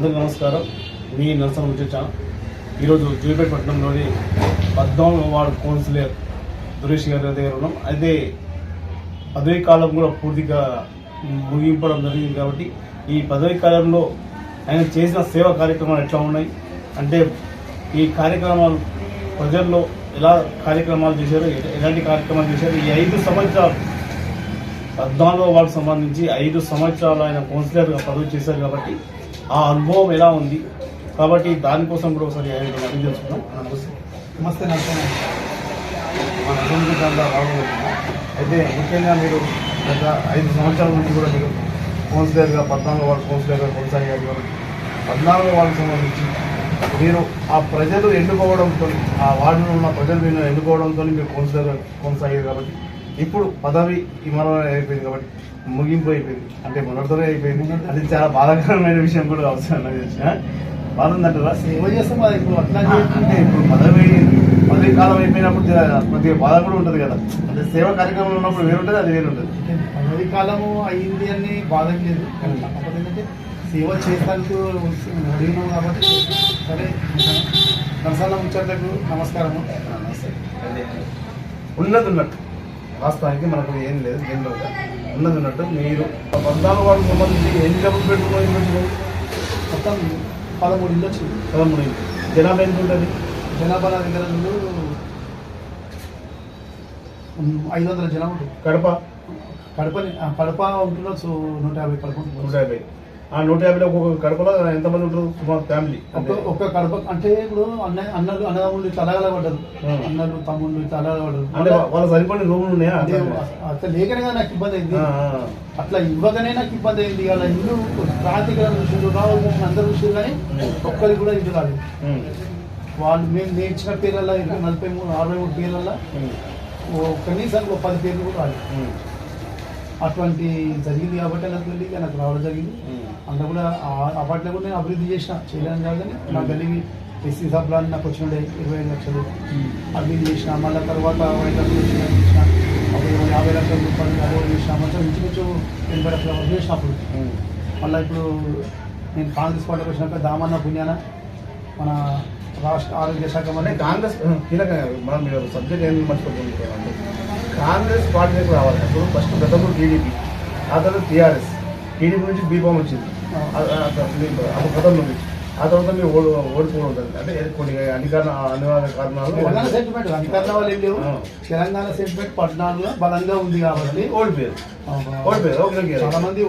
అందరికీ నమస్కారం. మీ నరసన ముచ్చచ్చాను ఈరోజు జూపేట పట్టణంలోని పద్నాలుగు వార్డు కౌన్సిలర్ దురేష్ గారి దగ్గర ఉన్నాం. అయితే పదవీ కాలం కూడా పూర్తిగా ముగింపడం జరిగింది కాబట్టి ఈ పదవీ కాలంలో ఆయన చేసిన సేవా కార్యక్రమాలు ఎట్లా ఉన్నాయి? అంటే ఈ కార్యక్రమాలు ప్రజల్లో ఎలా కార్యక్రమాలు చేశారు? ఎలాంటి కార్యక్రమాలు చేశారు? ఈ ఐదు సంవత్సరాలు పద్నాలుగో వార్డు సంబంధించి ఐదు సంవత్సరాలు ఆయన కౌన్సిలర్గా పదవి చేశారు కాబట్టి ఆ అనుభవం ఎలా ఉంది? కాబట్టి దానికోసం కూడా ఒకసారి అడిగి తెలుసుకున్నాం నమస్తే. నమస్తే నరసన్న మన అసెంబ్లీ దాంట్లో రాబోతున్నాం అయితే ముఖ్యంగా మీరు గత ఐదు సంవత్సరాల నుంచి కూడా మీరు కౌన్సిలర్గా పద్నాలుగు వార్డు కౌన్సిలర్గా కొనసాగారు కాబట్టి పద్నాలుగు వార్డుకు సంబంధించి మీరు ఆ ప్రజలు ఎన్నుకోవడంతో ఆ వార్డులో ఉన్న ప్రజలు మీరు ఎన్నుకోవడంతో మీరు కౌన్సిలర్గా కొనసాగారు కాబట్టి ఇప్పుడు పదవి ఇమరం అయిపోయింది కాబట్టి ముగింపు అయిపోయింది. అంటే మొదటితోనే అయిపోయింది. అది చాలా బాధాకరమైన విషయం కూడా అవసరం తెలిసిన బాధ ఉందంటారా సేవ చేస్తాం అది ఇప్పుడు అట్లా అంటే ఇప్పుడు పదవి పదవి కాలం అయిపోయినప్పుడు కొద్దిగా బాధ కూడా ఉంటుంది కదా. అంటే సేవా కార్యక్రమం ఉన్నప్పుడు వేరు ఉంటుంది అది వేరు ఉంటుంది పదవి కాలము అయింది అని బాధ లేదు. కానీ కాకపోతే ఏంటంటే సేవ చేస్తానికి అడిగినాం కాబట్టి సరే నరసన్న ముచ్చట్లకు నమస్కారము. ఉన్నది ఉన్నట్టు. వాస్తవానికి మనకు ఏం లేదు జనరల్గా ఉన్నది ఉన్నట్టు మీరు పద్నాలుగు వాళ్ళకి సంబంధించి ఎన్ని డబ్బులు పెట్టుకోండి మొత్తం పదమూడు ఇల్లు వచ్చింది. పదమూడు ఇంటి. జనాభా ఎంత ఉంటుంది? జనాభా నా దగ్గర ఐదు వందల జనం ఉంటుంది. కడప? కడపని ఆ, కడప ఉంటున్న సో నూట యాభై కడప ఉంటుంది. నూట యాభై. ఆ నూట యాభైలో ఒక్కొక్క కడపలో ఎంతమంది ఉంటారు? సుమారు ఫ్యామిలీ. ఒక ఒక కడప అంటే ఇప్పుడు అన్న అన్నలు అన్నదమ్ముళ్ళు ఇట్లా అలగల పడ్డారు. అన్నలు తమ్ముళ్ళు ఇట్లా అంటే పడ్డారు వా- వాళ్ళ సరిపడిన రూములు ఉన్నాయా? అదే అట్లా లేకనే కదా నాకు ఇబ్బంది అయింది. అట్లా ఇవ్వగానే నాకు ఇబ్బంది అయింది. అలా ఇల్లు చూసిండ్రు రావాలి చూసిన అందరూ చూసిండ్రు కానీ ఒక్కరికి కూడా ఇల్లు రాలేదు. ఉమ్, వాళ్ళు మేము నేర్చిన పేర్లలో నలభై మూడు అరవై మూడు పేర్లలో కనీసం ఒక పది పేర్లు కూడా రాలేదు. అటువంటి జరిగింది కాబట్టి నాకు వెళ్ళి నాకు రావడం జరిగింది. అంతా కూడా ఆ- అప్పట్లో కూడా నేను అభివృద్ధి చేసిన చేయడానికి కాదు కానీ నా గల్లి ఎస్సీ సబ్లాన్ నాకు వచ్చిన ఇరవై ఐదు లక్షలు అభివృద్ధి చేసిన మళ్ళీ తర్వాత వైద్యం చేసిన చేసిన అప్పుడు యాభై లక్షల రూపాయలు అరవై చేసిన మొత్తం ఇంచుమించు ఎనభై లక్షల వరకు చేసిన అప్పుడు. మళ్ళీ ఇప్పుడు నేను కాంగ్రెస్ పార్టీకి వచ్చినాక దామన్న పుణ్యాన మన రాష్ట్ర ఆరోగ్య శాఖ మంత్రి కాంగ్రెస్ కీలక మనం మీరు సబ్జెక్ట్ ఏంటి మర్చిపోతుంది కాంగ్రెస్ పార్టీకి రావాలి. అప్పుడు ఫస్ట్ గతంలో టీడీపీ ఆ తర్వాత టీఆర్ఎస్. టీడీపీ నుంచి బీఫామ్ వచ్చింది. అప్పుడు గతంలో నుంచి. ఆ తర్వాత మీరు ఓడి ఓడిపోవడం ఉంటుంది అంటే కొన్ని అధికార అనివార్య కారణాలు తెలంగాణ సెంటిమెంట్ అధికారుల వాళ్ళు ఏం లేవు. ఆ. తెలంగాణ సెంటిమెంట్ పద్నాలుగులో బలంగా ఉంది కాబట్టి ఓడిపోయారు. ఓడిపోయారు. చాలా మంది.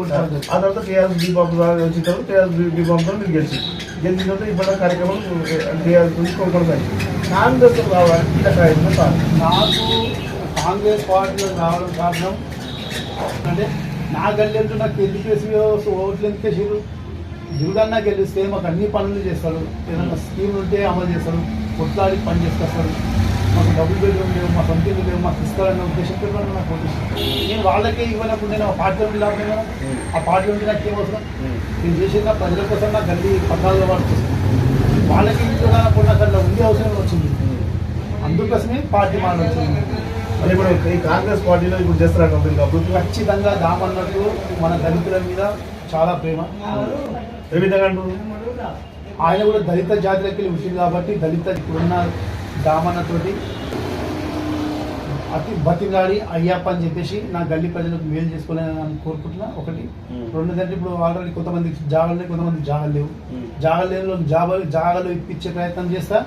ఆ తర్వాత టీఆర్ఎస్ బీఫామ్ వచ్చిన తర్వాత టీఆర్ఎస్ బీఫామ్తో మీరు గెలిచి గెలిచిన తర్వాత ఇప్పుడు కార్యక్రమం టీఆర్ఎస్ నుంచి కొనసాగింది. కాంగ్రెస్ రావాలి నాకు కాంగ్రెస్ పార్టీలో రావడం కారణం? అంటే నా గల్లెంటూ నాకు ఎందుకు వేసి ఓట్లు ఎందుకు వేసారు దిగుడన్నా గెలిస్తే మాకు అన్ని పనులు చేస్తారు. ఏదైనా స్కీమ్ ఉంటే అమలు చేస్తారు. కొట్లాడి పని చేసుకొస్తారు మాకు డబ్బులు బెడ్రూమ్ లేవు మా సొంత లేవు మాకు ఇస్తారన్న ఉద్దేశంతో నాకు నేను వాళ్ళకే ఇవ్వనప్పుడు నేను ఆ పార్టీలో ఉండి లాభం ఆ పార్టీలో ఉండి నాకు ఏమవసరం నేను చేసిన ప్రజల కోసం నా గల్లీ పద్నాలుగు వాడుకోసం వాళ్ళకి ఇంట్లో నాకు నాకు అట్లా ఉండే అవసరం వచ్చింది. అందుకోసమే పార్టీ మాట్లాడుతుంది మరి ఇప్పుడు ఈ కాంగ్రెస్ పార్టీలో ఇప్పుడు చేస్తున్నారు ఇంకా అభివృద్ధి ఖచ్చితంగా దామన్నట్టు మన దళితుల మీద చాలా ప్రేమ. ఏ విధంగా ఆయన కూడా దళిత జాతిలోకి వెళ్ళి కాబట్టి దళిత ఇప్పుడున్న దామన్నతోటి అతి బతిలాడి అయ్యప్ప అని చెప్పేసి నా గల్లీ ప్రజలకు మేలు చేసుకోవాలని కోరుకుంటున్నా. ఒకటి. Hmm. రెండోదంటే ఇప్పుడు ఆల్రెడీ కొంతమంది జాగలు లేవు కొంతమంది జాగలు లేవు. జాగలు లేని జాగ జాగలు ఇప్పించే ప్రయత్నం చేస్తా.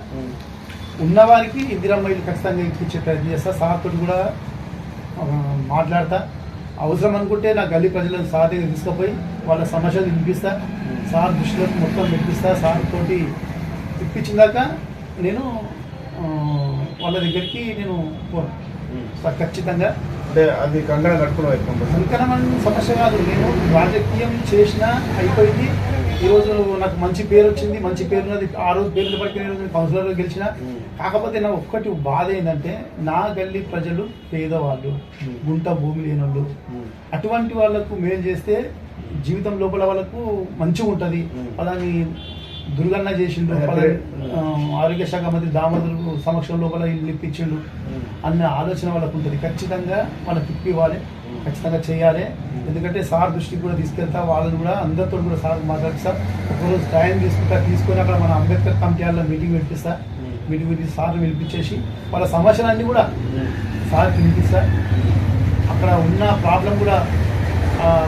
ఉన్నవారికి ఇందిరమ్మ ఇల్లు ఖచ్చితంగా ఇప్పించే ప్రయత్నం చేస్తా. సార్ తోటి కూడా మాట్లాడతా. అవసరం అనుకుంటే నా గల్లీ ప్రజలను సార్ దగ్గర తీసుకుపోయి వాళ్ళ సమస్యలు వినిపిస్తా. సార్ దృష్టిలోకి మొత్తం పెట్టిస్తా. సార్ తోటి ఇప్పించిందాక నేను వాళ్ళ దగ్గరికి నేను. సార్ ఖచ్చితంగా. అంటే అది కట్టుకుని వైపు సంకరమైన సమస్య కాదు. నేను రాజకీయం చేసిన అయిపోయింది. ఈరోజు నాకు మంచి పేరు వచ్చింది. మంచి పేరు ఉన్నది. ఆ రోజు పేరు పడికి నేను కౌన్సిలర్గా గెలిచిన. కాకపోతే నాకు ఒక్కటి బాధ ఏంటంటే నా గల్లీ ప్రజలు పేదవాళ్ళు. గుంట భూమి లేనోళ్ళు అటువంటి వాళ్ళకు మేలు చేస్తే జీవితం లోపల వాళ్ళకు మంచిగా ఉంటుంది. అలాని దుర్గన్న చేసిండు అదే. పలాని, ఆ, ఆరోగ్య శాఖ మంత్రి దామోదరు సమక్షం లోపల ఇల్లు ఇప్పించిండు అన్న ఆలోచన వాళ్ళకు ఉంటుంది ఖచ్చితంగా వాళ్ళకి ఇప్పివ్వాలి ఖచ్చితంగా చేయాలి ఎందుకంటే సార్ దృష్టికి కూడా తీసుకెళ్తా వాళ్ళని కూడా అందరితో కూడా సార్ మాట్లాడి సార్ ఒకరోజు టైం తీసుకుంటా తీసుకొని అక్కడ మన అంబేద్కర్ కమిటీ హాల్లో మీటింగ్ పెట్టిస్తా మీటింగ్ పెట్టి సార్ పిలిపించేసి వాళ్ళ సమస్యలన్నీ కూడా సార్ వినిపిస్తా. అక్కడ ఉన్న ప్రాబ్లం కూడా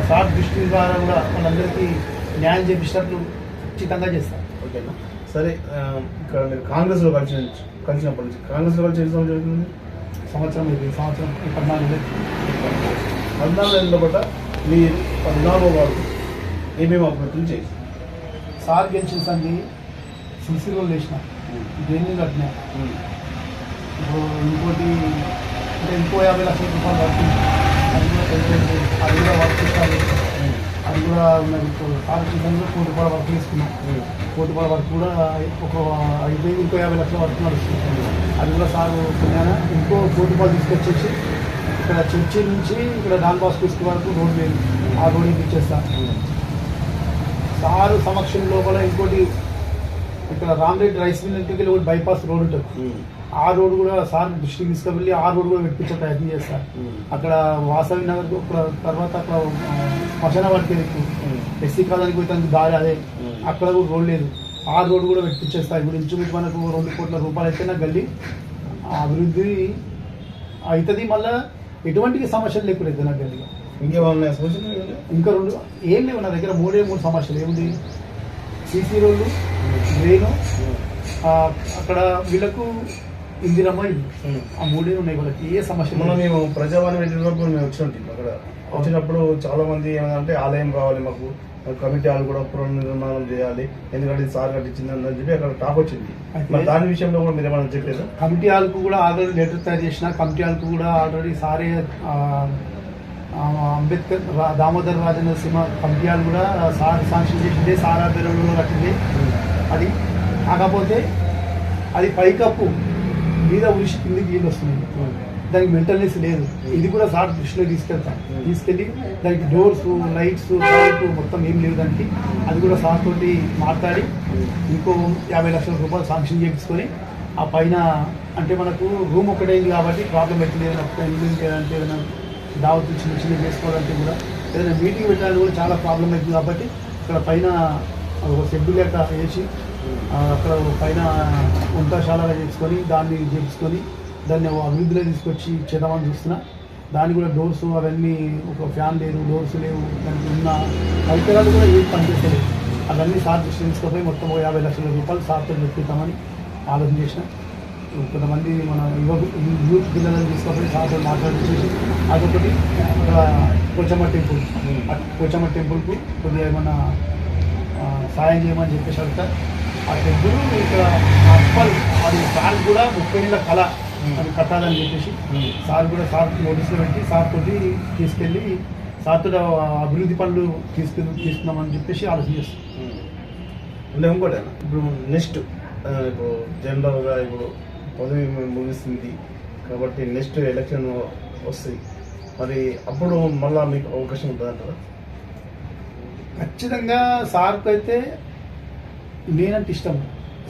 సార్ దృష్టి ద్వారా కూడా వాళ్ళందరికీ న్యాయం చేపించినట్లు ఖచ్చితంగా చేస్తాం. ఓకేనా సరే ఇక్కడ మీరు కాంగ్రెస్లో కలిసి కలిసినప్పటి నుంచి కాంగ్రెస్లో కలిసి ఎన్ని సంవత్సరాలు జరుగుతుంది సంవత్సరం ఇది సంవత్సరం పద్నాలుగు. పద్నాలుగు ఏళ్ళ పాట మీరు పద్నాలుగో వాడు ఏమేమి అభివృద్ధులు చేసి సార్ గెలిచిన సంది సిసిలో వేసిన దేన్ని కట్టినా ఇంకోటి అంటే ఇంకో యాభై లక్షల రూపాయలు ఉంది. అది కూడా పెద్దది. అది కూడా వర్క్ ఇస్తాను అది కూడా సార్ సీజన్లో కోటి రూపాయల వర్క్ తీసుకున్నాం. కోటి రూపాయల వర్క్ కూడా ఒక ఐదు ఇంకో యాభై లక్షల వర్క్ నడుస్తుంది అది కూడా సార్ ఇంకో కోటి రూపాయలు తీసుకొచ్చేసి ఇక్కడ చర్చి నుంచి ఇక్కడ డాన్ బాస్కో స్కూల్ వరకు రోడ్ లేదు ఆ రోడ్ ఇప్పించేస్తాను సారు సమక్షం లోపల ఇంకోటి ఇక్కడ రామరెడ్డి రైస్ మిల్ ఇంటికి వెళ్ళి ఒకటి బైపాస్ రోడ్ ఉంటుంది. ఆ రోడ్ కూడా సార్ దృష్టికి తీసుకువెళ్ళి ఆ రోడ్ కూడా పెట్టించే ప్రయత్నం చేస్తారు. అక్కడ వాసవి నగర్ తర్వాత అక్కడ వాటికి ఎస్సీ కాలానికి పోతే దారి అదే. అక్కడ కూడా రోడ్ లేదు. ఆ రోడ్ కూడా పెట్టించేస్తారు. ఇప్పుడు ఇంచుమించు మనకు రెండు కోట్ల రూపాయలు అయితే నాకు గల్లి. ఆ అభివృద్ధి అవుతుంది మళ్ళీ ఎటువంటి సమస్యలు లేకుండా నాకు గల్లిగా ఇంకేమన్నా? ఇంకా రెండు ఏం లేవు నా దగ్గర. మూడే మూడు సమస్యలు. ఏముంది? సీసీ రోడ్లు ఆ, అక్కడ వీళ్ళకు ఇందిరమ్మ ఇల్లు. ఆ మూడే ఉన్నాయి వాళ్ళకి. ఏ సమస్య లేదు. మేము ప్రజావాణి పెట్టినప్పుడు మేము వచ్చినట్టు అక్కడ. వచ్చినప్పుడు చాలా మంది ఏమంటే ఆలయం కావాలి మాకు. కమిటీ హాల్ కూడా పునర్నిర్మాణం చేయాలి. ఎందుకంటే సార్ కట్టించింది అని చెప్పి అక్కడ టాక్ వచ్చింది. మరి దాని విషయంలో కూడా మీరు ఏమైనా చెప్పేదా? కమిటీ హాల్కు కూడా ఆల్రెడీ లెటర్ తయారు చేసిన కమిటీ హాల్కు కూడా ఆల్రెడీ సారే అంబేద్కర్ రా- దామోదర్ రాజనరసింహ కమిటీ హాల్ కూడా సార్ సాంక్షన్ చేసింది సారా పేరు కట్టింది. అది కాకపోతే అది పైకప్పు మీద ఉరిసి కిందికి నీళ్ళు వస్తున్నాయి. దానికి మెంటల్నెస్ లేదు. ఇది కూడా సార్ దృష్టిలో తీసుకెళ్తాం. తీసుకెళ్ళి దానికి డోర్స్ లైట్స్ లైట్ మొత్తం ఏం లేవు దానికి. అది కూడా సార్ తోటి మాట్లాడి ఇంకో యాభై లక్షల రూపాయలు శాంక్షన్ చేయించుకొని ఆ పైన అంటే మనకు రూమ్ ఒకటైంది కాబట్టి ప్రాబ్లం ఎట్లేదు ఏదైనా అంటే దావతులు చిన్న చిన్న చేసుకోవాలంటే కూడా ఏదైనా మీటింగ్ పెట్టాలని కూడా చాలా ప్రాబ్లం అవుతుంది కాబట్టి ఇక్కడ పైన ఒక షెడ్ లెక్క వేసి అక్కడ పైన వంటశాలగా చేసుకొని దాన్ని చేపించుకొని దాన్ని అభివృద్ధిలో తీసుకొచ్చి చేద్దామని చూస్తున్నా. దాన్ని కూడా డోర్స్ అవన్నీ ఒక ఫ్యాన్ లేదు డోర్స్ లేవు దానికి ఉన్న పరికరాలు కూడా ఏం పనిచేస్తలేదు అవన్నీ సార్ దృష్టి తీసుకుపోయి మొత్తం యాభై లక్షల రూపాయలు సార్తో పెట్టిద్దామని ఆలోచన చేసినా. కొంతమంది మన యువ యూత్ పిల్లలను తీసుకొని సార్తో మాట్లాడించేసి అదొకటి పోచమ్మ టెంపుల్. పోచమ్మ టెంపుల్కు కొద్దిగా ఏమన్నా సాయం చేయమని చెప్పేసి అడుగుతా ఆ టెంపుల్ ఇక్కడ అప్పల్ అది సార్ కూడా ముప్పై ఏళ్ళ కళ. అది కట్టాలని చెప్పేసి సార్ కూడా సార్ నోటీసులు పెట్టి సార్ తోటి తీసుకెళ్ళి సార్ తోటి అభివృద్ధి పనులు తీసుకు తీసుకుందామని చెప్పేసి ఆలోచన చేస్తాం. ఇంకోటి ఇప్పుడు నెక్స్ట్ ఇప్పుడు జనరల్గా ఇప్పుడు పదవి ముగిస్తుంది కాబట్టి నెక్స్ట్ ఎలక్షన్ వస్తాయి. మరి అప్పుడు మళ్ళా మీకు అవకాశం ఉంటుంది అంటారా? ఖచ్చితంగా సార్కు అయితే నేనంటే ఇష్టం.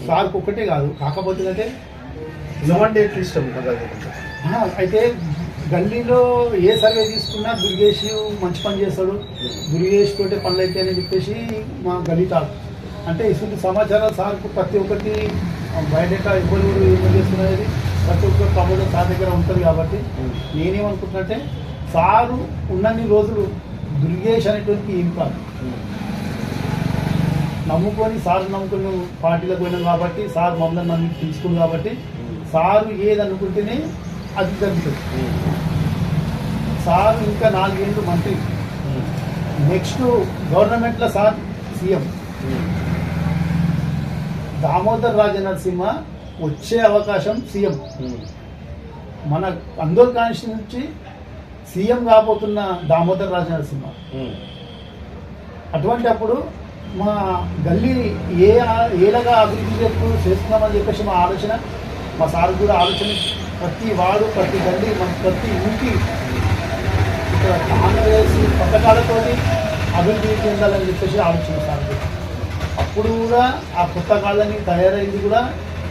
సార్కు ఒక్కటే కాదు కాకపోతే అంటే నువ్వంటే ఎట్లా ఇష్టం? అయితే. గల్లీలో ఏ సర్వే తీసుకున్నా దుర్గేష్ మంచి పని చేస్తాడు. దుర్గేష్ తోటే పనులు అయితే అని చెప్పేసి మా గల్లీ అంటే ఇటువంటి సమాచారాలు సార్కు ప్రతి ఒక్కటి బయట ఎవరు ఏం చేస్తున్నది ప్రతి ఒక్క ప్రమోదం సార్ దగ్గర ఉంటుంది కాబట్టి నేనేమనుకుంటున్నట్టే సారు ఉన్నన్ని రోజులు దుర్గేష్ అనేటువంటి ఏం కాదు. నమ్ముకొని సార్ నమ్ముకుని పార్టీలకు పోయినాం కాబట్టి సార్ మమ్మల్ని నన్ను తీసుకుంది కాబట్టి సారు ఏది అనుకుంటేనే అది జరుగుతుంది. సార్ ఇంకా నాలుగేళ్ళు మంత్రి. నెక్స్ట్ గవర్నమెంట్లో సార్ సీఎం. దామోదర్ రాజ నరసింహ వచ్చే అవకాశం సీఎం. మన అందోల్ కాన్స్టిట్యూన్సీ నుంచి సీఎం కాబోతున్న దామోదర్ రాజ నరసింహ అటువంటి అప్పుడు మా గల్లీ ఏ ఏలాగా అభివృద్ధి చేస్తూ చేస్తున్నామని చెప్పేసి మా ఆలోచన. మా సార్ కూడా ఆలోచన. ప్రతి వాడు ప్రతి గల్లీ మన ప్రతి ఇంటి ఇక్కడ కాంగ్రెస్ పథకాలతోటి అభివృద్ధి చెందాలని చెప్పేసి ఆలోచన సార్. అప్పుడు కూడా ఆ కొత్త కాళ్ళని తయారైంది కూడా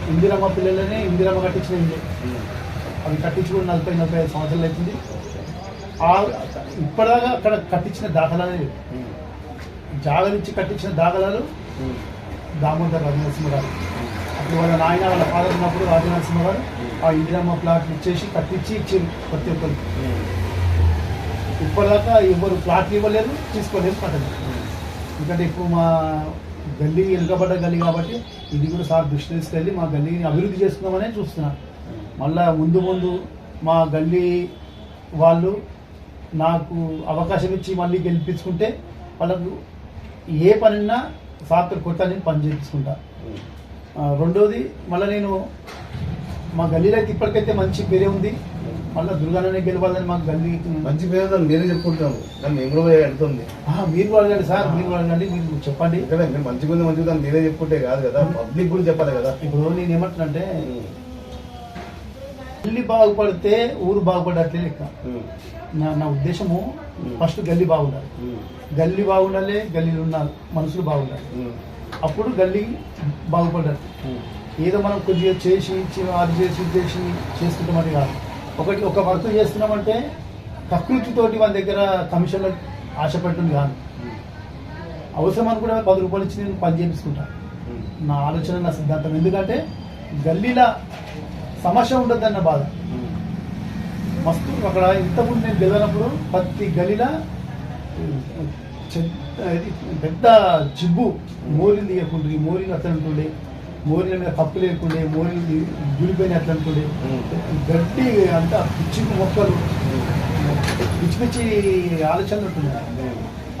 ఇందిరమ్మ పిల్లలనే ఇందిరమ్మ కట్టించిన ఇల్లు. అవి కట్టించుకుని నలభై నలభై ఐదు సంవత్సరాలు అవుతుంది. ఆ ఇప్పటిదాకా అక్కడ కట్టించిన దాఖలాలు జాగ జాగరించి కట్టించిన దాఖలాలు దామోదర్ రాజనరసింహ గారు అప్పుడు వాళ్ళ నాయన వాళ్ళ ఫాదర్ ఉన్నప్పుడు రాజనరసింహరావు ఆ ఇందిరమ్మ ప్లాట్లు ఇచ్చేసి కట్టించి ఇచ్చారు ప్రతి ఒక్కరికి ఇప్పటిదాకా ఎవరు ప్లాట్లు ఇవ్వలేదు తీసుకోలేదు పట్టలేదు ఎందుకంటే ఇప్పుడు మా గల్లీ వెనుకబడ్డ గల్లీ కాబట్టి ఇది కూడా సార్ దృష్టి తీసుకెళ్ళి మా గల్లీని అభివృద్ధి చేసుకుందామనే చూస్తున్నాను మళ్ళా ముందు ముందు మా గల్లీ వాళ్ళు నాకు అవకాశం ఇచ్చి మళ్ళీ గెలిపించుకుంటే వాళ్ళకు ఏ పనిన్నా సాత్ర కొత్త నేను పని చేయించుకుంటా. రెండోది మళ్ళీ నేను మా గల్లీలో అయితే ఇప్పటికైతే మంచి పేరే ఉంది. మళ్ళీ దుర్గానే గెలవాలని మా గల్లీ మంచి పేరు మీరే చెప్పుకుంటాము కానీ మేము కూడా వెళ్తుంది మీరు అడగండి సార్ మీరు అడగండి మీరు చెప్పండి. మీరు మంచిగా ఉంది మంచిగా ఉంది మీరే చెప్పుకుంటే కాదు కదా. పబ్లిక్ కూడా చెప్పాలి కదా. ఇప్పుడు నేను ఏమంటున్నానంటే గల్లీ బాగుపడితే ఊరు బాగుపడట్లే లెక్క. నా నా ఉద్దేశము ఫస్ట్ గల్లీ బాగుండాలి. గల్లీ బాగుండాలి గల్లీలో ఉన్న మనుషులు బాగుండాలి. అప్పుడు గల్లీ బాగుపడ్డట్టు ఏదో మనం కొద్దిగా చేసి చి- అది చేసి చేసి చేసుకుంటామని కాదు. ఒకటి ఒక వర్క్ చేస్తున్నామంటే ప్రకృతితోటి మన దగ్గర కమిషన్లు ఆశపడటం కాదు. అవసరం అనుకుంటే పది రూపాయలు ఇచ్చి నేను పని చేయించుకుంటాను నా ఆలోచన నా సిద్ధాంతం. ఎందుకంటే గల్లీలో సమస్య ఉండద్దన్న బాధ. మస్తు అక్కడ ఇంతకుముందు నేను గెలిచినప్పుడు ప్రతి గలీలా చె- ఇది పెద్ద జిబ్బు మోరీలు తీయకుండ్రి మోరీలు అట్లా ఉంటుండే మోరీల మీద కప్పు లేకుండే మోరీలు దులిపోయిన అట్లా ఉంటుండే గడ్డి అంతా పిచ్చి మొక్కలు. పిచ్చి పిచ్చి ఆలోచనలు ఉంటుండే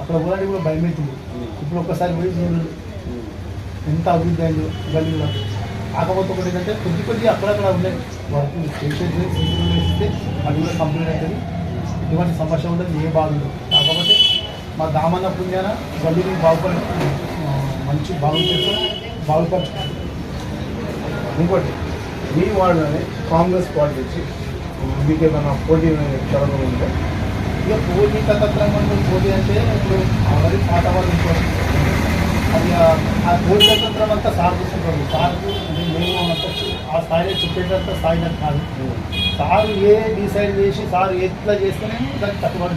అక్కడ పోరాడి కూడా భయం అవుతుంది ఇప్పుడు ఒక్కసారి పోయి ఎంత అభివృద్ధి అయిందో గల్లీలో కాకపోతే ఒకటి ఏంటంటే కొద్ది కొద్ది అక్కడక్కడ ఉన్నాయి వర్క్ చేసేది వేస్తే అది కూడా కంప్లీట్ అవుతుంది. ఎటువంటి సమస్య ఉండదు ఏ బాధ ఉండదు. కాకపోతే మా దామన్న పుణ్యాన గల్లీని బాగుపడి మంచి బాగు చేస్తాం బాగుపరచుకుంటాం ఇంకోటి మీ వాళ్ళని కాంగ్రెస్ పార్టీ వచ్చి మీకు ఏమైనా పోటీ కలగడం ఉంటే? ఇక పోటీ తత్రంగా పోటీ అంటే ఇప్పుడు ఆల్రెడీ పాత వాళ్ళు అది ఆ- పోటీ తత్రం అంతా సార్ చూసుకుంటారు సార్కు అంటే మేము ఆ స్థాయిలో చెప్పేటంత స్థాయి నాకు కాదు. సారు ఏ డిసైడ్ చేసి సార్ ఎట్లా చేస్తేనే దానికి కట్టుబడి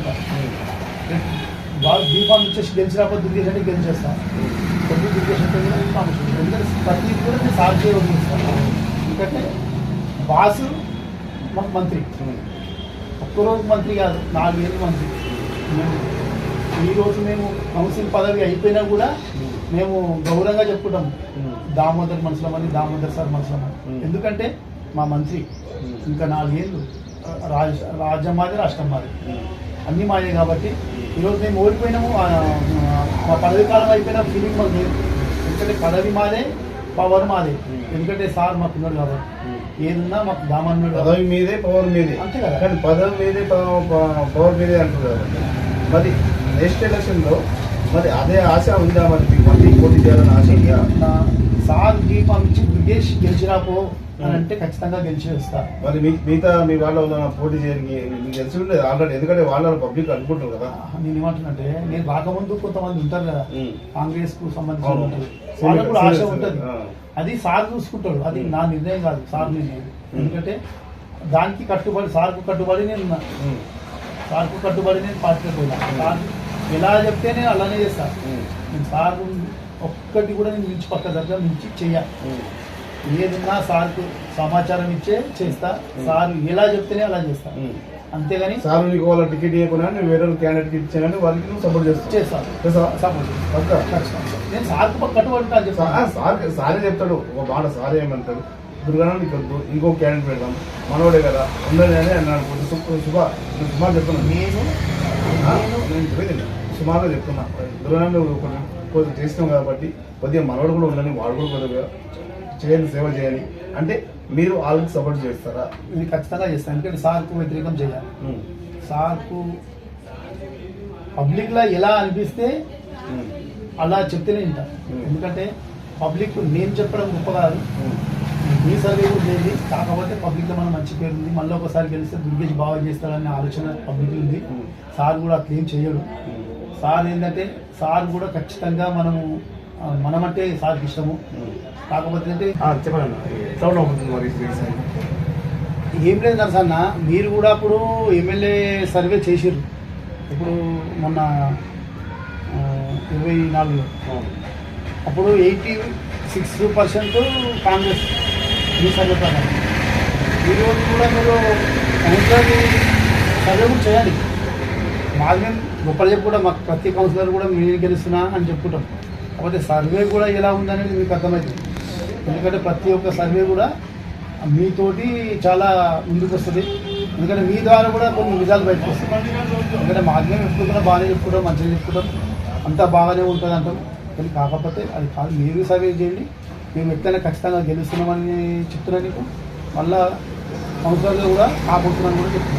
వాళ్ళు దీపాన్ని ఇచ్చేసి గెలిచినప్పుడు దుర్గేషన్ గెలిచేస్తాను దుర్గేషన్ ఎందుకంటే ప్రతి కూడా నేను ఎందుకంటే బాసు మాకు మంత్రి. ఒక్కరోజు మంత్రి కాదు నాలుగేళ్ళు మంత్రి. ఈరోజు మేము కౌన్సిల్ పదవి అయిపోయినా కూడా మేము గౌరవంగా చెప్పుకుంటాం. దామోదర్ మనుషులమని దామోదర్ సార్ మనుషులమని ఎందుకంటే మా మంత్రి. ఇంకా నాలుగేళ్ళు రాజ రాజ్యం మాది రాష్ట్రం మాది అన్నీ మాయే కాబట్టి ఈరోజు మేము ఓడిపోయినాము. ఆ, మా పదవి కాలం అయిపోయిన ఫీలింగ్ మాకు లేదు. ఎందుకంటే పదవి మాదే పవర్ మాదే. ఎందుకంటే సార్ మాకు ఉన్నాడు కాబట్టి. ఏదున్నా మాకు దామన్నాడు పదవి మీదే పవర్ మీదే. అంతే కదా. కానీ పదవి మీదే పవ- పవ- పవర్ మీదే అంటున్నారు మరి నెక్స్ట్ ఎలక్షన్లో మరి అదే ఆశ ఉందా మరి? మళ్ళీ పోటీ చేయాలని ఆశ ఉందా? సార్ దీపం ఇచ్చి బ్రిగేష్ గెలిచిరాపో అని అంటే ఖచ్చితంగా గెలిచి వస్తా. మరి మీ మిగతా మీ వాళ్ళ పోటీ చేయడానికి మీకు తెలిసి ఉండేది? ఆల్రెడీ ఎందుకంటే వాళ్ళ పబ్లిక్ అనుకుంటారు కదా. నేను ఏమంటున్నంటే నేను రాకముందు కొంతమంది ఉంటారు కదా. కాంగ్రెస్కు సంబంధించిన అవును. ఉంటారు. వాళ్ళకు కూడా ఆశ ఉంటుంది. అది సార్ చూసుకుంటాడు. అది నా నిర్ణయం కాదు. సార్ నిర్ణయం ఎందుకంటే దానికి కట్టుబడి సార్కు కట్టుబడి నేను. సార్కు కట్టుబడి నేను పార్టీలో పోయినా. సార్ ఎలా చెప్తే నేను అలానే చేస్తాను. నేను సార్ ఒక్కటి కూడా నేను మించి పక్క దగ్గర మించి చెయ్య. ఉమ్. ఏదున్నా సార్కు సమాచారం ఇచ్చే చేస్తా. సార్ ఎలా చెప్తేనే అలా చేస్తా. అంతేగాని సార్ నీకు వాళ్ళ టికెట్ ఇవ్వకుండా నువ్వు వేరే క్యాండిడేట్ ఇచ్చానని వాళ్ళకి నువ్వు సపోర్ట్ చేస్తాను చేస్తావా? సపోర్ట్. నేను సార్కు కట్టుబడి ఉంటాను సా- చెప్తాను సార్ సారే చెప్తాడు. ఒక మాట సార్ ఏమంటాడు. దుర్గానం నీకు ఇంకో క్యాండిడేట్ పెడదాం. మనోడే కదా. ఉండని అని అన్నాడు. కొంచెం శుభ నేను సుమారు చెప్తున్నా. నేను? నేను? నేను చెప్పేది సుమారుగా చెప్తున్నా. దుర్గానం కొంచెం కొంచెం చేసినావు కాబట్టి కొద్దిగా మనోడు కూడా ఉండని వాడు కూడా కొద్దిగా చేయాలి సేవ చేయాలి అంటే మీరు వాళ్ళకి సపోర్ట్ చేస్తారా ఇది ఖచ్చితంగా చేస్తాను ఎందుకంటే సార్కు వ్యతిరేకం చేయాలి. సార్కు పబ్లిక్లో ఎలా అనిపిస్తే. అలా చెప్తేనే Hmm. ఎందుకంటే పబ్లిక్ నేను చెప్పడం గొప్ప కాదు. మీ సర్వే లేదు కాకపోతే పబ్లిక్లో మనం మంచి పేరు ఉంది మళ్ళీ ఒకసారి గెలిస్తే దుర్గేష్ బాగా చేస్తాడనే ఆలోచన పబ్లిక్ ఉంది. సార్ కూడా అట్లా చేయడు. సార్ ఏంటంటే సార్ కూడా ఖచ్చితంగా మనము మనమంటే సార్కి ఇష్టము. కాకపోతే అంటే చెప్పండి మరి? ఏం లేదు నరసన్న మీరు కూడా అప్పుడు ఎమ్మెల్యే సర్వే చేసిర్రు. ఇప్పుడు మొన్న ఇరవై నాలుగులో. అప్పుడు ఎయిటీ సిక్స్ పర్సెంట్ కాంగ్రెస్ మీ సర్వే ప్రకారం. ఈరోజు కూడా మీరు కౌన్సిలర్ సర్వే కూడా చేయాలి మాది మేము గొప్పలు చెప్పు కూడా మాకు ప్రతి కౌన్సిలర్ కూడా మీరు గెలుస్తున్నా అని చెప్పుకుంటాం. కాకపోతే సర్వే కూడా ఎలా ఉందనేది మీకు అర్థమవుతుంది ఎందుకంటే ప్రతి ఒక్క సర్వే కూడా మీతోటి చాలా ముందుకు వస్తుంది. ఎందుకంటే మీ ద్వారా కూడా కొన్ని నిజాలు బయటకు వస్తాయి. ఎందుకంటే మాధ్యమం ఎప్పుడు కూడా బాగానే చెప్పుకుంటాం మంచిగా చెప్పుకుంటాం అంతా బాగానే ఉంటుంది అంటాం. కానీ కాకపోతే అది కాదు మీరు సర్వే చేయండి. మేము ఎట్లయినా ఖచ్చితంగా గెలుస్తున్నామని చెప్తున్నాను నీకు. మళ్ళా సంవత్సరాలు కూడా కాకుంటున్నాను కూడా చెప్తున్నాను.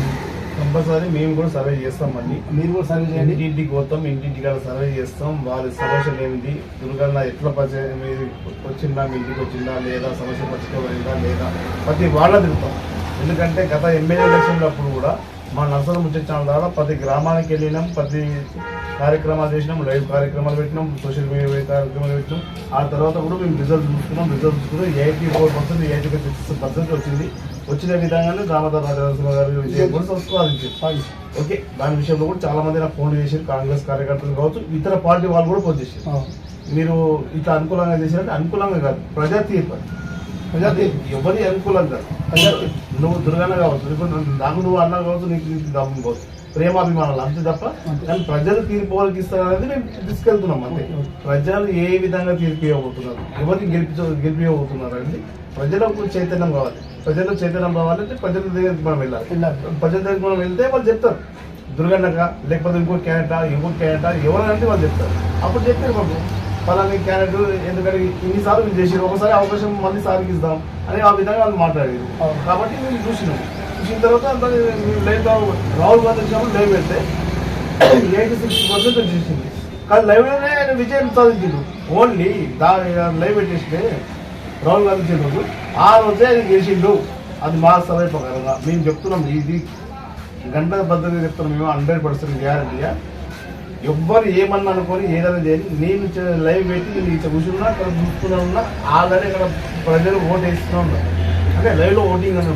కంపల్సరీ మేము కూడా సర్వే చేస్తాం మళ్ళీ మీరు కూడా సర్వే చేయండి. ఇంటింటికి పోతాం ఇంటింటికి సర్వే చేస్తాం. వాళ్ళ సమస్యలు ఏమిటి దుర్గన్న ఎట్లా పరిచయం మీరు వచ్చిందా మీ ఇంటికి వచ్చిందా లేదా సమస్య పరిచుకోగలిగిందా లేదా ప్రతి వాళ్ళ తిరుగుతాం. ఎందుకంటే గత ఎమ్మెల్యే ఎలక్షన్లు అప్పుడు కూడా మా నర్సలు ముచ్చట ఛానల్ ద్వారా ప్రతి గ్రామానికి వెళ్ళినాం ప్రతి కార్యక్రమాలు చేసినాం లైవ్ కార్యక్రమాలు పెట్టినాం సోషల్ మీడియా కార్యక్రమాలు పెట్టినాం ఆ తర్వాత కూడా మేము రిజల్ట్ చూసుకున్నాం రిజల్ట్ చూసుకున్నాం eighty four percent eighty six percent వచ్చింది వచ్చిన విధంగానే దామోదర్ రాజనరసింహ గారు విజయం కూడా. ఓకే దాని విషయంలో కూడా చాలా మంది నాకు ఫోన్ చేసి కాంగ్రెస్ కార్యకర్తలు కావచ్చు ఇతర పార్టీ వాళ్ళు కూడా ఫోన్ చేశారు. మీరు ఇట్లా అనుకూలంగా చేసినట్టు అనుకూలంగా కాదు ప్రజా తీర్పు. ప్రజా తీర్పు. ఎవరి అనుకూలం కాదు ప్రజా తీర్పు. నువ్వు దుర్గన్న కావచ్చు ఇప్పుడు నాకు నువ్వు అన్న కావచ్చు నీకు నీకు దమ్ము కావచ్చు ప్రేమాభిమానాలు అంతే తప్ప. కానీ ప్రజలు తీర్పు ఇస్తారు అనేది మేము తీసుకెళ్తున్నాం అంతే. ఓకే. ప్రజలు ఏ విధంగా తీర్పు ఇవ్వబోతున్నారు ఎవరికి గెలిపించ గెలిపివ్వబోతున్నారు అనేది ప్రజలకు చైతన్యం కావాలి. ప్రజలకు చైతన్యం కావాలంటే ప్రజల దగ్గరికి మనం వెళ్ళాలి. ప్రజల దగ్గరికి మనం వెళ్తే వాళ్ళు చెప్తారు. దుర్గన్నక లేకపోతే ఇంకో క్యారెక్టా ఇంకో క్యారెక్టా ఎవరంటే వాళ్ళు చెప్తారు. అప్పుడు చెప్పారు మాకు. ఫలాని క్యారెక్టర్ ఎందుకంటే ఇన్నిసార్లు మీరు చేసారు ఒకసారి అవకాశం మళ్ళీ సార్కి ఇద్దాం అని ఆ విధంగా వాళ్ళు మాట్లాడారు. కాబట్టి మేము చూసినాం. చూసిన తర్వాత అంతా లైవ్ రాహుల్ గాంధీ వచ్చినప్పుడు లైవ్ వెళ్తే ఎయిటీ సిక్స్ పర్సెంట్ చేసింది. కానీ లైవ్లోనే ఆయన విజయం సాధించిండు. ఓన్లీ దాని లైవ్ పెట్టేస్తే రాహుల్ గాంధీ వచ్చినప్పుడు ఆ రోజే ఆయన గెలిచిండు అది మా సర్వే ప్రకారంగా. మేము చెప్తున్నాం ఇది గంట బద్దగా చెప్తున్నాం మేము హండ్రెడ్ పర్సెంట్ గ్యారంటీగా ఎవ్వరు ఏమన్నా అనుకొని ఏదైనా చేయాలి నేను లైవ్ పెట్టి నేను ఇట్లా కూర్చున్నా అక్కడ చూస్తున్నా ఉన్నా ఆల్రెడీ అక్కడ ప్రజలు ఓటు వేస్తున్నా ఉన్నారు. అంటే లైవ్లో ఓటింగ్ అని.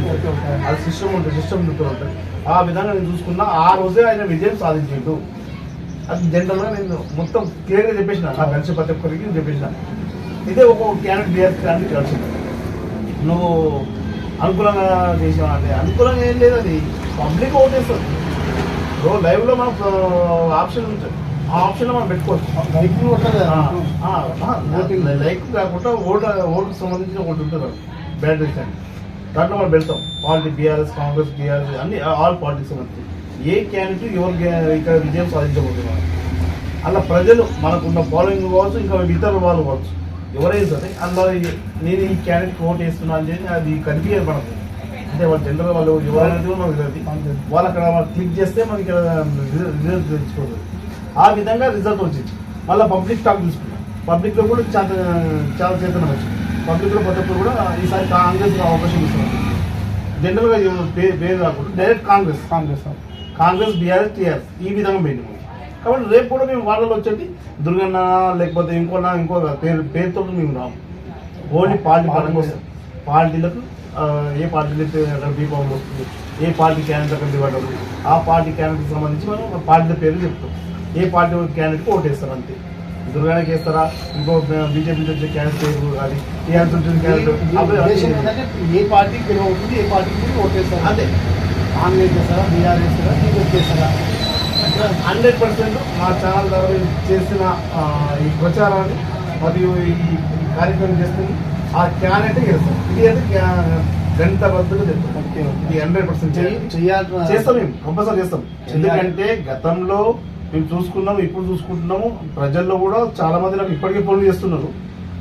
అది సిస్టమ్ ఉంటుంది సిస్టమ్ ఉంటుంది ఉంటుంది. ఆ విధంగా నేను చూసుకున్నా ఆ రోజే ఆయన విజయం సాధించిండు. అది జనరల్గా నేను మొత్తం క్లియర్గా చెప్పేసిన నాకు కలిసి ప్రతి ఒక్కరికి చెప్పేసిన. ఇదే ఒక క్యాండిడేట్ బిఆర్ క్యాండిడేట్ కలిసింది నువ్వు అనుకూలంగా చేసావు అంటే అనుకూలంగా ఏం లేదు అది. పబ్లిక్ ఓటేస్తుంది ఇప్పుడు లైవ్లో మనకు ఆప్షన్ ఉంటుంది ఆ ఆప్షన్లో మనం పెట్టుకోవచ్చు. లైక్ కాకుండా ఓటు ఓటుకు సంబంధించిన ఒకటి ఉంటుంది బ్యాడ్ రిజన్ దాంట్లో మనం పెడతాం. పార్టీ బీఆర్ఎస్ కాంగ్రెస్ బీఆర్ఎస్ అన్ని ఆల్ పార్టీస్ సంబంధించి. ఏ క్యాండిడేట్ ఎవరు ఇక్కడ విజయం సాధించబోతున్నారు. అలా ప్రజలు మనకున్న ఫాలోయింగ్ కావచ్చు ఇంకా ఇతర వాళ్ళు కావచ్చు. ఎవరైనా సరే అందులో నేను ఈ క్యాండిడేట్ ఓట్ వేస్తున్నా అని చెప్పి అది కనిపించదు మనకు. అంటే వాళ్ళు జనరల్ వాళ్ళు ఎవరైనా మనకు తెలియదు. వాళ్ళు అక్కడ క్లిక్ చేస్తే మనకి రిజల్ట్ తెలుసుకోదు ఆ విధంగా రిజల్ట్ వచ్చింది. మళ్ళీ పబ్లిక్ టాక్ తీసుకున్నాం పబ్లిక్లో కూడా చాలా చాలా చేతనం వచ్చింది. పబ్లిక్లో ప్రతి కూడా ఈసారి కాంగ్రెస్ అవకాశం ఇస్తున్నారు. జనరల్గా ఎవరు పేరు కాకుండా direct Congress. Congress Congress BRS TRS ఈ విధంగా పోయింది కాబట్టి రేపు కూడా మేము వాళ్ళలో వచ్చేది దుర్గన్న లేకపోతే ఇంకోనా ఇంకో పేరు పేరుతో మేము రాము. ఓన్లీ పార్టీ పరంగా వస్తాం. పార్టీలకు ఏ పార్టీలు అయితే అక్కడ దీపం వస్తుంది ఏ పార్టీ క్యాండిడేట్ అక్కడ దిగడం ఆ పార్టీ క్యాండిడేట్ సంబంధించి మనం ఒక పార్టీ పేరు చెప్తాం. ఏ పార్టీ క్యాండిడేట్కి ఓటేస్తారు అంతే. దుర్గానికి వేస్తారా ఇంకో బీజేపీ నుంచి క్యాండిడేట్ పేరు అది టీఆర్ఎస్ నుంచి క్యాండిడేట్ ఏ పార్టీకి గెలవవుతుంది ఏ పార్టీకి ఓటేస్తారు? అంతే. కాంగ్రెస్ చేస్తారా? బీఆర్ వేస్తారా టీడీపీ చేస్తారా? హండ్రెడ్ పర్సెంట్ మా ఛానల్ ద్వారా చేసిన ఈ ప్రచారాన్ని మరియు ఈ కార్యక్రమం చేస్తుంది. ఆ క్యాండిడేట్ చేస్తాం ఇది అయితే గంట బద్దుగా చెప్తాం. ఇది హండ్రెడ్ పర్సెంట్ చెయ్యాలి చేస్తాం మేము కంపల్సరీ చేస్తాం. చేయాలి. ఎందుకంటే గతంలో మేము చూసుకున్నాం ఇప్పుడు చూసుకుంటున్నాము. ప్రజల్లో కూడా చాలా మంది నాకు ఇప్పటికే ఫోన్లు చేస్తున్నారు.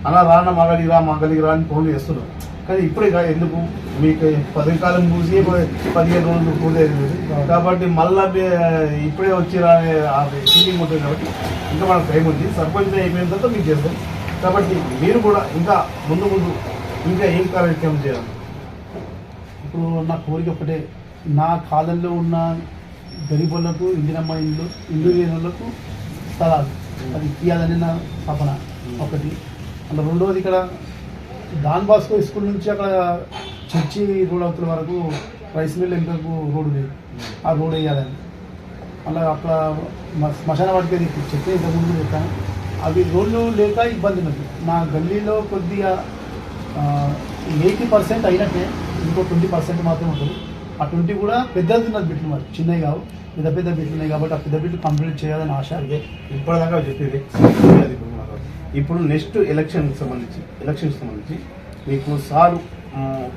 అలా రాన్న మగలికి రా మగలికి రా అని ఫోన్లు చేస్తున్నారు. కానీ ఇప్పుడే కాదు ఎందుకు? మీకు పదవి కాలం మూసి పదిహేను రోజులు పూర్తయింది కాబట్టి మళ్ళా ఇప్పుడే వచ్చి రానే ఫీలింగ్ ఉంటుంది కాబట్టి ఇంకా మనకు టైం ఉంది. సర్పంచ్ అయిపోయిన తర్వాత మీకు చేస్తాం. కాబట్టి మీరు కూడా ఇంకా ముందు ముందు ఇంకా ఏం కార్యక్రమం చేయాలి? ఇప్పుడు నా కోరిక ఒకటే నా కాలంలో ఉన్న గరీబులకు ఇందిరమ్మ ఇండ్లు ఇండ్లు లేని వాళ్ళకు స్థలాలు. అది ఇవ్వాలని నా తపన ఒకటి. అలా రెండవది ఇక్కడ డాన్ బాస్కో స్కూల్ నుంచి అక్కడ చర్చి రోడ్ అవుతున్న వరకు రైస్ మిల్ ఇంకా రోడ్డు లేదు. ఆ రోడ్ వేయాలని. అలా అక్కడ మ- శ్మశాన వాటికి అది ఇంతకుముందు చెప్పాను. అవి రోడ్లు లేక ఇబ్బంది ఉన్నది. మా గల్లీలో కొద్దిగా ఎయిటీ పర్సెంట్ అయినట్టే ఇంకో ట్వంటీ పర్సెంట్ మాత్రమే ఉంటుంది. ఆ ట్వంటీ కూడా పెద్దది ఉన్నది బిట్లు మరి చిన్నవి కావు. పెద్ద పెద్ద బిట్లు ఉన్నాయి కాబట్టి ఆ పెద్ద బిట్లు కంప్లీట్ చేయాలని ఆశ. అంటే ఇప్పటిదాకా చెప్పేది. ఇప్పుడు నెక్స్ట్ ఎలక్షన్కి సంబంధించి ఎలక్షన్కి సంబంధించి మీకు సారు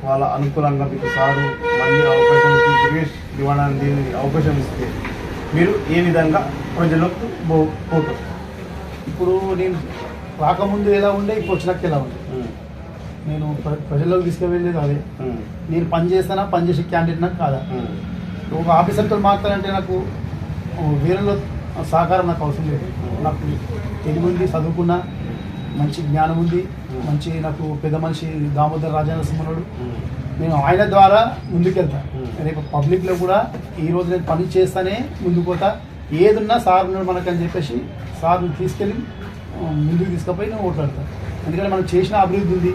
వాళ్ళ అనుకూలంగా మీకు సారు మళ్ళీ అవకాశం ఇచ్చి దినేష్ ఇవ్వడానికి అవకాశం ఇస్తే మీరు ఏ విధంగా ప్రజలకు పోతారు ఇప్పుడు నేను రాకముందు ఎలా ఉండే ఇప్పుడు వచ్చినాక ఎలా మ్, నేను ప్ర- ప్రజల్లోకి తీసుకువెళ్ళేది అదే నేను పని చేస్తానా పని చేసే క్యాండిడేట్ నాకు కాదా? ఒక ఆఫీసర్తో మాట్లాడంటే నాకు వేరేలో సహకారం నాకు అవసరం లేదు. నాకు తెలివి ఉంది చదువుకున్నా మంచి జ్ఞానం ఉంది మంచి నాకు పెద్ద మనిషి దామోదర్ రాజనరసింహనుడు నేను ఆయన ద్వారా ముందుకెళ్తా. Hmm. రేపు పబ్లిక్లో కూడా ఈ రోజు నేను పని చేస్తానే ముందుకు పోతా. ఏదున్నా సార్ ఉన్నాడు మనకు అని చెప్పేసి సార్ని తీసుకెళ్ళి ముందుకు తీసుకుపోయి నేను ఓట్లాడతా. ఎందుకంటే మనం చేసిన అభివృద్ధి ఉంది.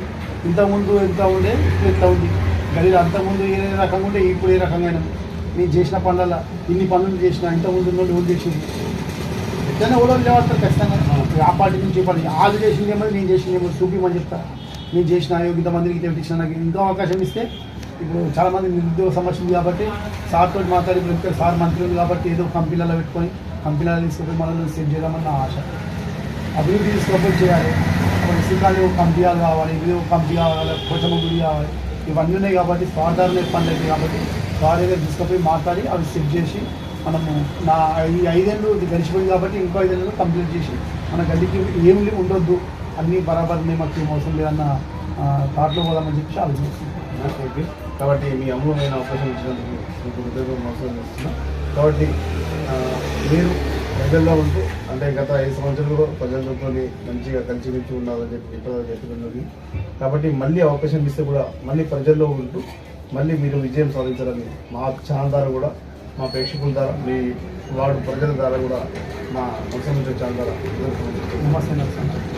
ఇంతకుముందు ఎంత ఉండే ఇప్పుడు ఎట్లా ఉంది? గలీలో అంతకుముందు ఏ రకంగా ఉండే ఇప్పుడు ఏ రకంగా నేను చేసిన పనుల ఇన్ని పనులు చేసిన ఇంతకుముందు ఉన్నోళ్ళు వాళ్ళు చేసింది ఎట్లయినా ఓడో లేవాడతారు ఖచ్చితంగా. ఆ పార్టీ నుంచి ఈ పార్టీ? వాళ్ళు చేసింది ఏమో నేను చేసింది ఏమో చూపిమని చెప్తా. నేను చేసిన ఇంతమందికి ఇంత ఇచ్చిన నాకు ఇంకో అవకాశం ఇస్తే ఇప్పుడు చాలామంది నిరుద్యోగ సమస్య ఉంది కాబట్టి సార్ తోటి మాట్లాడి ఇప్పుడు సార్ మంత్రి ఉంది కాబట్టి ఏదో కంపెనీలలో పెట్టుకొని కంపెనీలలో తీసుకుపోయి మనల్ని సెట్ చేద్దామని నా ఆశ. అభివృద్ధి తీసుకొని చేయాలి. శ్రీకాళి ఒక కావాలి ఇది ఒక కంపెనీ కావాలి కొంచెం గుడి కావాలి. ఇవన్నీ ఉన్నాయి కాబట్టి స్వాధారణ పనులు అయితే కాబట్టి వారి దగ్గర తీసుకుపోయి మాట్లాడి అవి సెట్ చేసి మనము నా ఈ ఐదేళ్ళు ఇది గడిచిపోయింది కాబట్టి ఇంకో ఐదేళ్ళు కంప్లీట్ చేసి మన గడ్డికి ఏం ఉండొద్దు. అన్నీ బరాబర్ ఉన్నాయి మాకు ఏం అవసరం లేదన్న థాట్లో పోదామని చెప్పి ఆలోచిస్తున్నాం ఓకే. కాబట్టి మీ అమూల్యమైన అవకాశం ఇచ్చినందుకు మీకు హృదయపూర్వక నమస్కారం చేస్తున్నా. కాబట్టి మీరు ప్రజల్లో ఉంటూ అంటే గత ఐదు సంవత్సరాలు ప్రజలతో మంచిగా కలిసిమెలిసి ఉండాలని చెప్పి ఇప్పుడు చెప్తున్నది కాబట్టి మళ్ళీ అవకాశం ఇస్తే కూడా మళ్ళీ ప్రజల్లో ఉంటూ మళ్ళీ మీరు విజయం సాధించాలని మా ఛానల్ ద్వారా కూడా మా ప్రేక్షకుల ద్వారా మీ వాడు ప్రజల ద్వారా కూడా మా ముఖ్యమంత్రి ఛానల్ ద్వారా నమస్తే నమస్తే.